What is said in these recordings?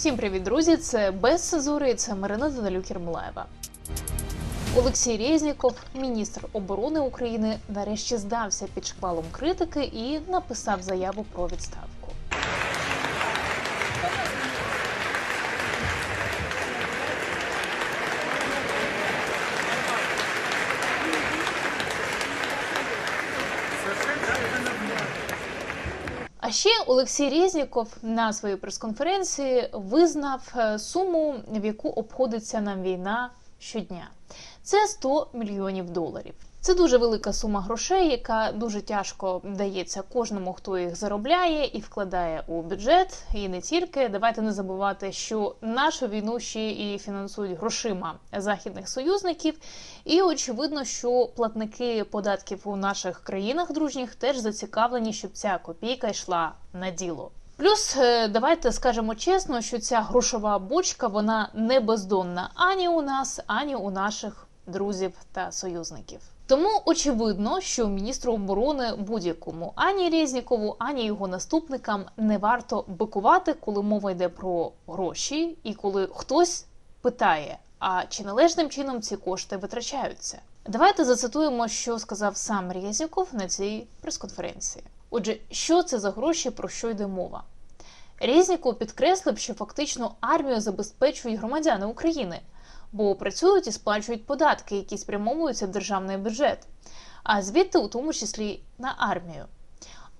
Всім привіт, друзі! Це без цезури. і Це Марина Данилюк Єрмолаєва. Олексій Резніков, міністр оборони України, нарешті здався під шквалом критики і написав заяву про відставку. А ще Олексій Резніков на своїй прес-конференції визнав е, суму, в яку обходиться нам війна щодня. Це 100 мільйонів доларів. Це дуже велика сума грошей, яка дуже тяжко дається кожному, хто їх заробляє і вкладає у бюджет. І не тільки давайте не забувати, що нашу війну ще і фінансують грошима західних союзників. І очевидно, що платники податків у наших країнах дружніх теж зацікавлені, щоб ця копійка йшла на діло. Плюс е, давайте скажемо чесно, що ця грошова бочка вона не бездонна ані у нас, ані у наших друзів та союзників. Тому очевидно, що міністру оборони будь-якому ані Резнікову, ані його наступникам не варто бикувати, коли мова йде про гроші, і коли хтось питає, а чи належним чином ці кошти витрачаються. Давайте зацитуємо, що сказав сам Резніков на цій прес-конференції. Отже, що це за гроші, про що йде мова? Резніков підкреслив, що фактично армію забезпечують громадяни України бо працюють і сплачують податки, які спрямовуються в державний бюджет, а звідти, у тому числі, на армію.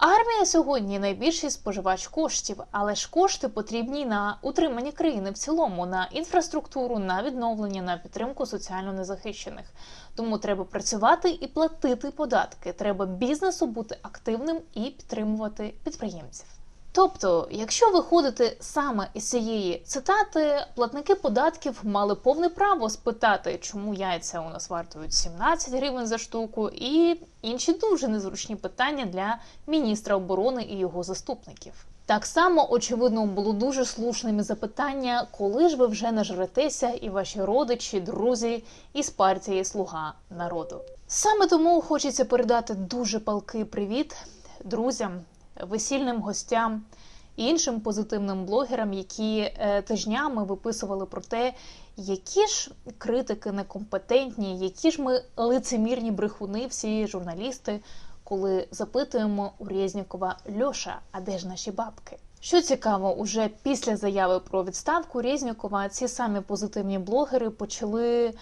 Армія сьогодні найбільший споживач коштів, але ж кошти потрібні на утримання країни в цілому, на інфраструктуру, на відновлення, на підтримку соціально незахищених. Тому треба працювати і платити податки. Треба бізнесу бути активним і підтримувати підприємців. Тобто, якщо виходити саме із цієї цитати, платники податків мали повне право спитати, чому яйця у нас вартують 17 гривень за штуку, і інші дуже незручні питання для міністра оборони і його заступників. Так само, очевидно, було дуже слушними запитання, коли ж ви вже нажретеся, і ваші родичі, друзі із партії Слуга народу. Саме тому хочеться передати дуже палкий привіт друзям весільним гостям і іншим позитивним блогерам, які е, тижнями виписували про те, які ж критики некомпетентні, які ж ми лицемірні брехуни, всі журналісти, коли запитуємо у Резнікова Льоша, а де ж наші бабки? Що цікаво, уже після заяви про відставку Резнікова ці самі позитивні блогери почали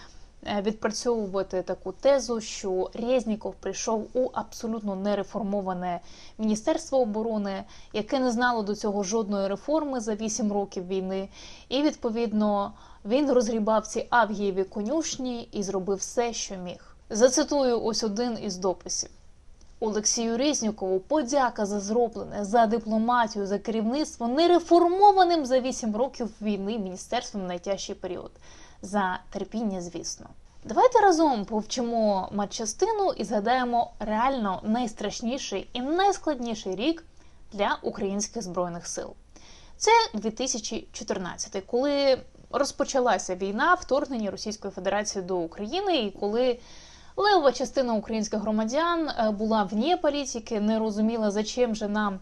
відпрацьовувати таку тезу, що Резніков прийшов у абсолютно нереформоване міністерство оборони, яке не знало до цього жодної реформи за 8 років війни, і відповідно він розгрібав ці авгієві конюшні і зробив все, що міг. Зацитую ось один із дописів. Олексію Резнікову подяка за зроблене, за дипломатію, за керівництво нереформованим за 8 років війни міністерством в найтяжчий період за терпіння, звісно. Давайте разом повчимо матчастину і згадаємо реально найстрашніший і найскладніший рік для українських збройних сил. Це 2014, коли розпочалася війна, вторгнення Російської Федерації до України, і коли левова частина українських громадян е, була вне політики, не розуміла, за чим же нам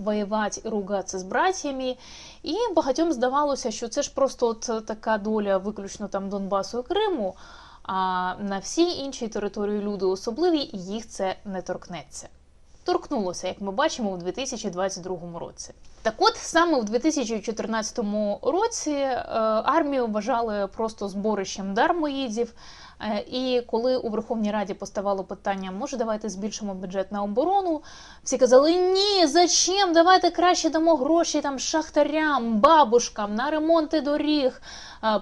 воювати і ругатися з братями. І багатьом здавалося, що це ж просто от така доля виключно там Донбасу і Криму. А на всій іншій території люди особливі, їх це не торкнеться. Торкнулося, як ми бачимо, у 2022 році. Так от саме у 2014 році е, армію вважали просто зборищем дармоїдів. Е, і коли у Верховній Раді поставало питання, може, давайте збільшимо бюджет на оборону, всі казали, ні, зачем? Давайте краще дамо гроші там шахтарям, бабушкам на ремонти доріг,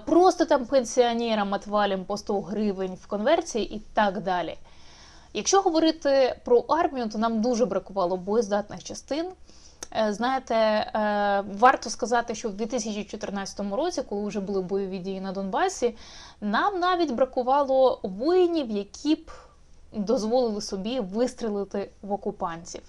просто там пенсіонерам отвалим по 100 гривень в конверсії і так далі. Якщо говорити про армію, то нам дуже бракувало боєздатних частин. Е, знаєте, е, варто сказати, що в 2014 році, коли вже були бойові дії на Донбасі, нам навіть бракувало воїнів, які б дозволили собі вистрілити в окупантів.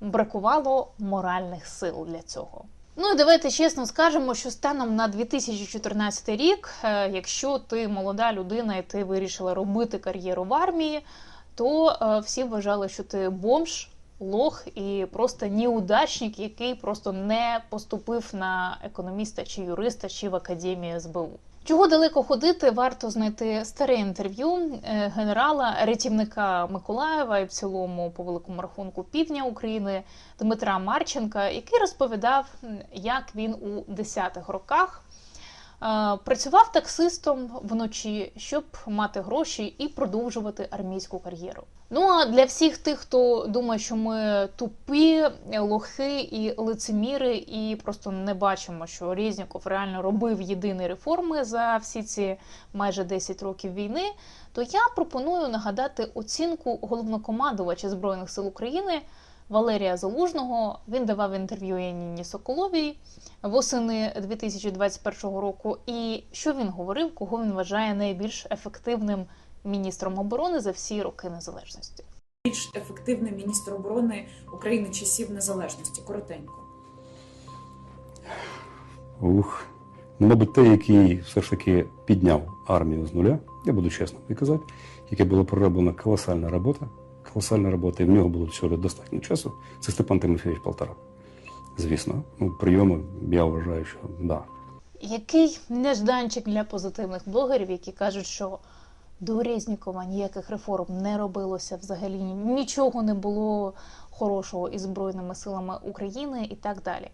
Бракувало моральних сил для цього. Ну і давайте чесно скажемо, що станом на 2014 рік, е, якщо ти молода людина і ти вирішила робити кар'єру в армії, то всі вважали, що ти бомж лох і просто неудачник, який просто не поступив на економіста чи юриста, чи в академію СБУ. Чого далеко ходити, варто знайти старе інтерв'ю е, генерала, рятівника Миколаєва і в цілому по великому рахунку півдня України Дмитра Марченка, який розповідав, як він у 10-х роках е, працював таксистом вночі, щоб мати гроші і продовжувати армійську кар'єру. Ну а для всіх тих, хто думає, що ми тупі, лохи і лицеміри, і просто не бачимо, що Резніков реально робив єдині реформи за всі ці майже 10 років війни, то я пропоную нагадати оцінку головнокомандувача збройних сил України Валерія Залужного. Він давав інтерв'ю Яніні Соколовій восени 2021 року. І що він говорив, кого він вважає найбільш ефективним міністром оборони за всі роки незалежності. більш ефективний міністр оборони України часів незалежності. Коротенько. Ух. Ну, мабуть, той, який все ж таки підняв армію з нуля, я буду чесно казати, яке була пророблена колосальна робота, колосальна робота, і в нього було всього достатньо часу. Це Степан Тимофійович Полтора. Звісно, ну, прийоми, я вважаю, що да. Який нежданчик для позитивних блогерів, які кажуть, що до Резнікова ніяких реформ не робилося взагалі, нічого не було хорошого із Збройними силами України і так далі.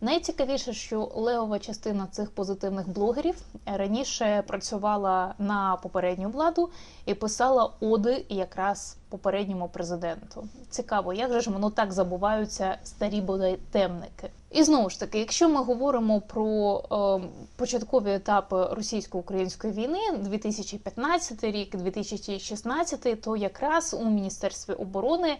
Найцікавіше, що левова частина цих позитивних блогерів раніше працювала на попередню владу і писала оди якраз попередньому президенту. Цікаво, як же ж воно так забуваються старі бодай темники. І знову ж таки, якщо ми говоримо про е, початкові етапи російсько-української війни, 2015 рік, 2016, то якраз у міністерстві оборони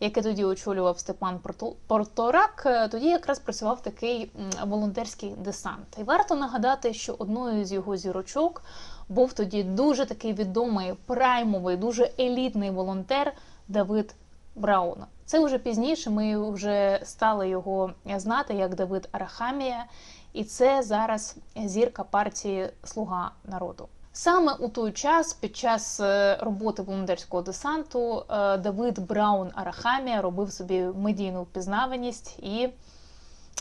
яке тоді очолював Степан Порто- Порторак, е, тоді якраз працював такий волонтерський десант. І варто нагадати, що одною з його зірочок був тоді дуже такий відомий праймовий, дуже елітний волонтер Давид Браун. Це вже пізніше. Ми вже стали його знати як Давид Арахамія, і це зараз зірка партії Слуга народу. Саме у той час, під час е, роботи волонтерського десанту, е, Давид Браун Арахамія робив собі медійну впізнаваність і,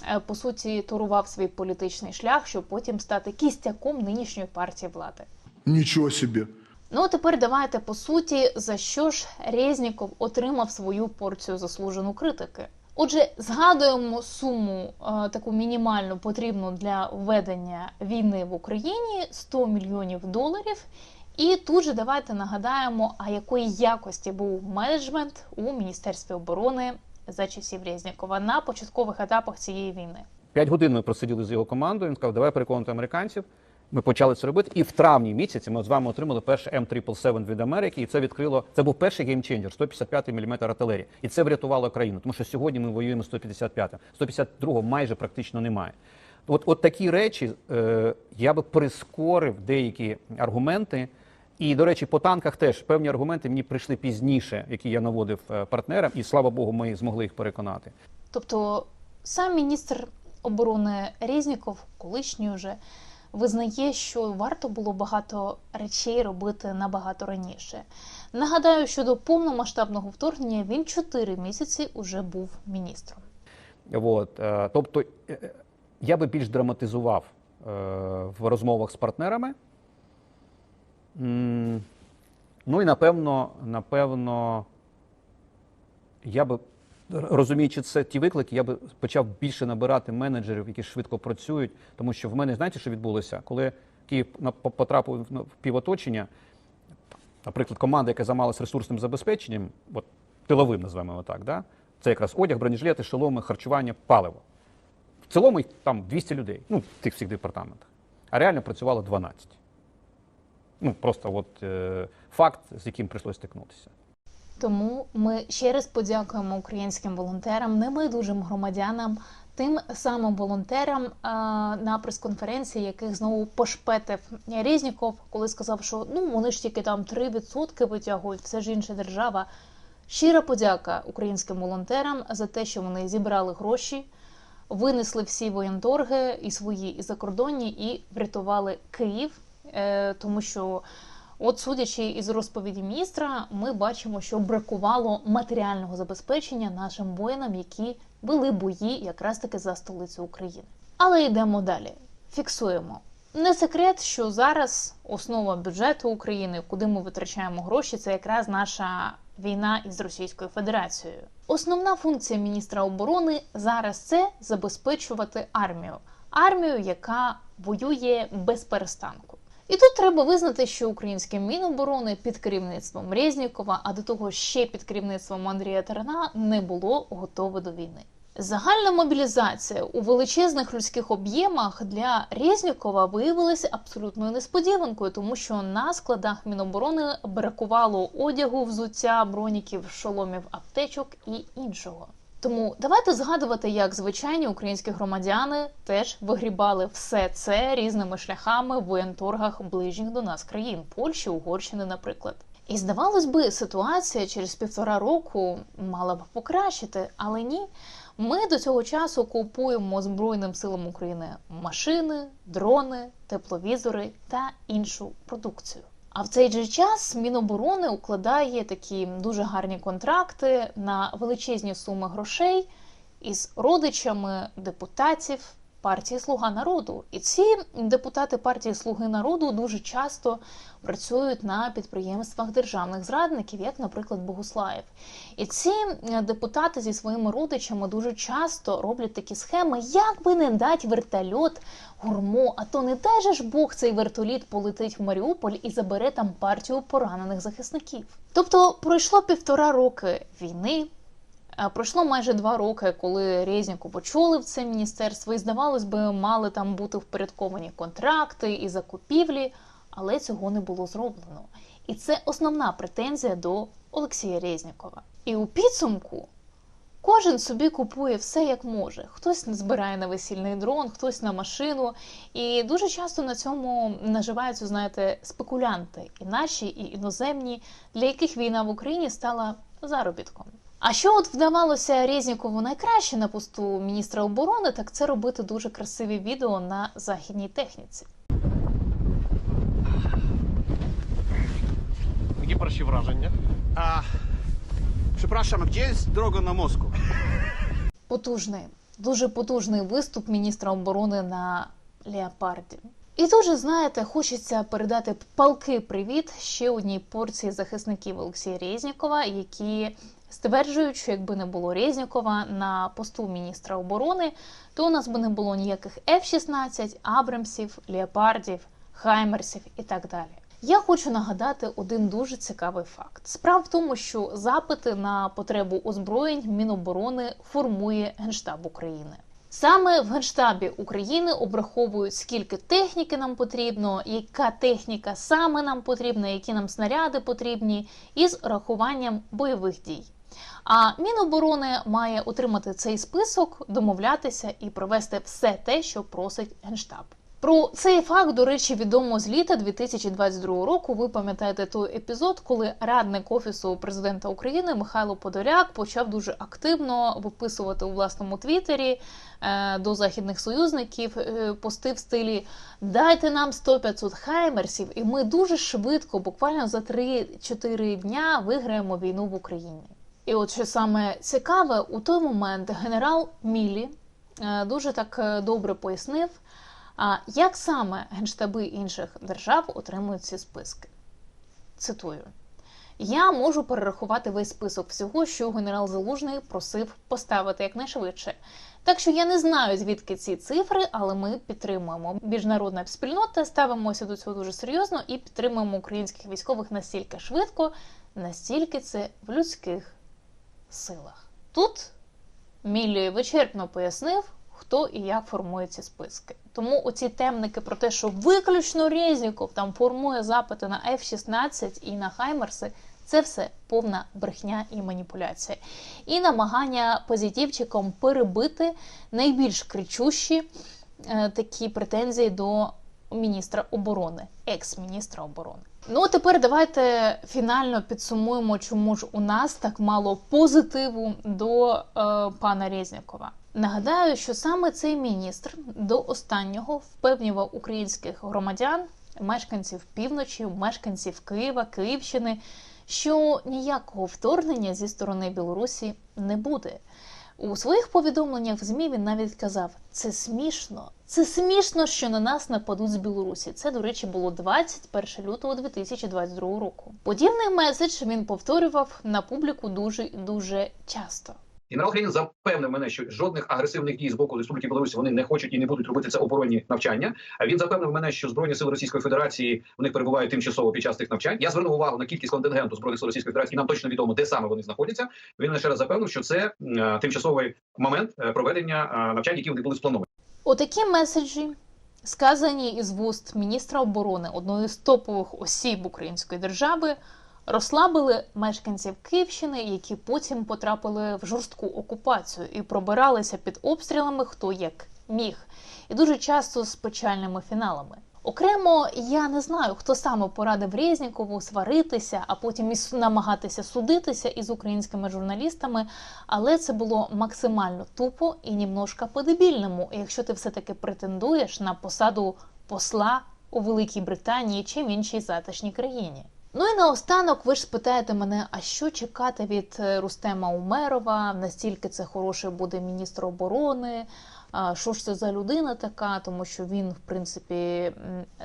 е, по суті, турував свій політичний шлях, щоб потім стати кістяком нинішньої партії влади. Ничего себе. Ну тепер давайте по суті, за що ж Резніков отримав свою порцію заслужену критики. Отже, згадуємо суму е, таку мінімальну потрібну для введення війни в Україні 100 мільйонів доларів. І тут же давайте нагадаємо, а якої якості був менеджмент у Міністерстві оборони за часів Резнікова на початкових етапах цієї війни. П'ять годин ми просиділи з його командою. Він сказав, давай переконувати американців. Ми почали це робити. І в травні місяці ми з вами отримали перший М777 від Америки. І це відкрило. Це був перший геймченджер, 155 мм артилерії. І це врятувало країну. Тому що сьогодні ми воюємо 155 152-го майже практично немає. От, от такі речі е, я би прискорив деякі аргументи. І, до речі, по танках теж певні аргументи мені прийшли пізніше, які я наводив е, партнерам, і слава Богу, ми змогли їх переконати. Тобто сам міністр оборони Резніков, колишній вже, визнає, що варто було багато речей робити набагато раніше. Нагадаю, що до повномасштабного вторгнення він 4 місяці уже був міністром. От, е, тобто е, е, я би більш драматизував в розмовах з партнерами. Ну і напевно, напевно, я би, розуміючи це ті виклики, я би почав більше набирати менеджерів, які швидко працюють. Тому що в мене, знаєте, що відбулося? Коли Київ потрапив в- півоточення, наприклад, команда, яка займалася ресурсним забезпеченням, от тиловим назвемо його так, да? це якраз одяг, бронежилети, шоломи, харчування, паливо. В цілому там 200 людей, ну, в тих всіх департаментах. А реально працювало 12. Ну, просто от е, факт, з яким прийшлося стикнутися. Тому ми ще раз подякуємо українським волонтерам, небайдужим громадянам, тим самим волонтерам на прес-конференції, яких знову пошпетив Резніков, коли сказав, що ну вони ж тільки там 3% витягують, все ж інша держава. Щира подяка українським волонтерам за те, що вони зібрали гроші, винесли всі воєнторги і свої, і закордонні, і врятували Київ, е, тому що От, судячи із розповіді міністра, ми бачимо, що бракувало матеріального забезпечення нашим воїнам, які вели бої якраз таки за столицю України. Але йдемо далі. Фіксуємо. Не секрет, що зараз основа бюджету України, куди ми витрачаємо гроші, це якраз наша війна із Російською Федерацією. Основна функція міністра оборони зараз це забезпечувати армію, армію, яка воює без перестанку. І тут треба визнати, що українське міноборони під керівництвом Резнікова, а до того ще під керівництвом Андрія Тарана, не було готове до війни. Загальна мобілізація у величезних людських об'ємах для Резнікова виявилася абсолютною несподіванкою, тому що на складах Міноборони бракувало одягу, взуття, броніків, шоломів, аптечок і іншого. Тому давайте згадувати, як звичайні українські громадяни теж вигрібали все це різними шляхами в воєнторгах ближніх до нас країн Польщі, Угорщини, наприклад. І здавалось би, ситуація через півтора року мала б покращити, але ні. Ми до цього часу купуємо Збройним силам України машини, дрони, тепловізори та іншу продукцію. А в цей же час Міноборони укладає такі дуже гарні контракти на величезні суми грошей із родичами депутатів партії Слуга народу. І ці депутати партії Слуги народу дуже часто працюють на підприємствах державних зрадників, як, наприклад, Богуслаєв. І ці депутати зі своїми родичами дуже часто роблять такі схеми, як би не дать вертольот гурмо, а то не теж ж Бог цей вертоліт полетить в Маріуполь і забере там партію поранених захисників. Тобто пройшло півтора роки війни. Е, Пройшло майже два роки, коли Резніку почули в це міністерство, і здавалось би, мали там бути впорядковані контракти і закупівлі, але цього не було зроблено. І це основна претензія до Олексія Резнікова. І у підсумку кожен собі купує все як може. Хтось збирає на весільний дрон, хтось на машину. І дуже часто на цьому наживаються, знаєте, спекулянти, і наші, і іноземні, для яких війна в Україні стала заробітком. А що от вдавалося Резнікову найкраще на посту міністра оборони, так це робити дуже красиві відео на західній техніці. Які перші враження? Przepraszam, gdzie jest droga na Moskwę? Потужний, дуже потужний виступ міністра оборони на Леопарді. І дуже, знаєте, хочеться передати палки привіт ще одній порції захисників Олексія Резнікова, які стверджують, що якби не було Резнікова на посту міністра оборони, то у нас би не було ніяких F-16, Абрамсів, Леопардів, Хаймерсів і так далі. Я хочу нагадати один дуже цікавий факт. Справа в тому, що запити на потребу озброєнь Міноборони формує Генштаб України. Саме в Генштабі України обраховують, скільки техніки нам потрібно, яка техніка саме нам потрібна, які нам снаряди потрібні, із рахуванням бойових дій. А Міноборони має отримати цей список, домовлятися і провести все те, що просить Генштаб. Про цей факт, до речі, відомо з літа 2022 року. Ви пам'ятаєте той епізод, коли радник офісу президента України Михайло Подоляк почав дуже активно виписувати у власному твіттері е, до західних союзників е, пости в стилі Дайте нам 100-500 хаймерсів, і ми дуже швидко, буквально за 3-4 дня, виграємо війну в Україні. І от що саме цікаве, у той момент генерал Мілі е, дуже так е, добре пояснив. Як саме генштаби інших держав отримують ці списки? Цитую: я можу перерахувати весь список всього, що генерал Залужний просив поставити якнайшвидше. Так що я не знаю, звідки ці цифри, але ми підтримуємо міжнародна спільнота, ставимося до цього дуже серйозно і підтримуємо українських військових настільки швидко, настільки це в людських силах. Тут Міллі вичерпно пояснив, хто і як формує ці списки. Тому оці темники про те, що виключно Резніков там формує запити на F-16 і на Хаймерси, це все повна брехня і маніпуляція. І намагання позитивчиком перебити найбільш кричущі е, такі претензії до міністра оборони, екс-міністра оборони. Ну, а тепер давайте фінально підсумуємо, чому ж у нас так мало позитиву до е, пана Резнікова. Нагадаю, що саме цей міністр до останнього впевнював українських громадян мешканців півночі, мешканців Києва, Київщини, що ніякого вторгнення зі сторони Білорусі не буде. У своїх повідомленнях в ЗМІ він навіть казав: це смішно, це смішно, що на нас нападуть з Білорусі. Це, до речі, було 21 лютого 2022 року. Подібний меседж він повторював на публіку дуже дуже часто. Генерал Хренін запевнив мене, що жодних агресивних дій з боку Республіки Білорусь вони не хочуть і не будуть робити це оборонні навчання. А він запевнив мене, що збройні сили Російської Федерації в них перебувають тимчасово під час тих навчань. Я звернув увагу на кількість контингенту збройних сил Російської Федерації. Нам точно відомо, де саме вони знаходяться. Він мене ще раз запевнив, що це тимчасовий момент е, проведення е, навчань, які вони були сплановані. Отакі меседжі, сказані із вуст міністра оборони одної з топових осіб української держави, розслабили мешканців Київщини, які потім потрапили в жорстку окупацію і пробиралися під обстрілами хто як міг, і дуже часто з печальними фіналами. Окремо, я не знаю, хто саме порадив Резнікову сваритися, а потім і намагатися судитися із українськими журналістами, але це було максимально тупо і німножко по-дебільному, якщо ти все-таки претендуєш на посаду посла у Великій Британії чи в іншій затишній країні. Ну і наостанок ви ж спитаєте мене, а що чекати від е, Рустема Умерова? Настільки це хороший буде міністр оборони? Що ж це за людина така? Тому що він, в принципі,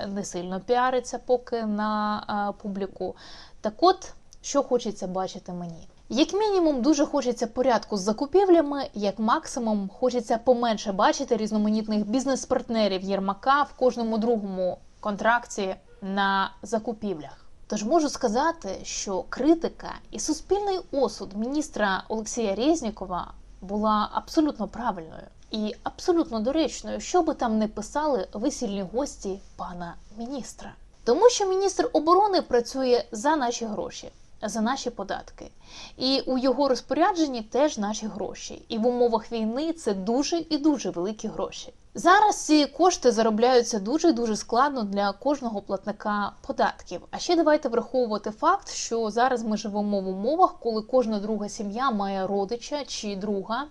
не сильно піариться поки на публіку. Так от, що хочеться бачити мені? Як мінімум, дуже хочеться порядку з закупівлями, як максимум, хочеться поменше бачити різноманітних бізнес-партнерів Єрмака в кожному другому контракті на закупівлях. Тож можу сказати, що критика і суспільний осуд міністра Олексія Резнікова була абсолютно правильною і абсолютно доречною, що би там не писали весільні гості пана міністра. Тому що міністр оборони працює за наші гроші, за наші податки. І у його розпорядженні теж наші гроші. І в умовах війни це дуже і дуже великі гроші. Зараз ці кошти заробляються дуже дуже складно для кожного платника податків. А ще давайте враховувати факт, що зараз ми живемо в умовах, коли кожна друга сім'я має родича чи друга,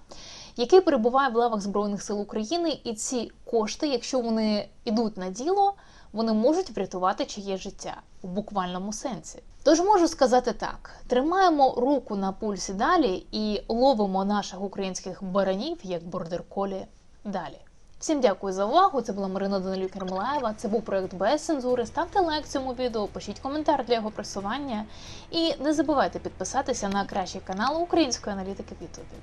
який перебуває в лавах Збройних сил України, і ці кошти, якщо вони йдуть на діло, вони можуть врятувати чиє життя в буквальному сенсі. Тож можу сказати так: тримаємо руку на пульсі далі і ловимо наших українських баранів як бордер-колі далі. Всім дякую за увагу. Це була Марина Данилюк Ермолаєва. Це був проект без цензури. Ставте лайк цьому відео, пишіть коментар для його просування. І не забувайте підписатися на кращий канал української аналітики в Ютубі.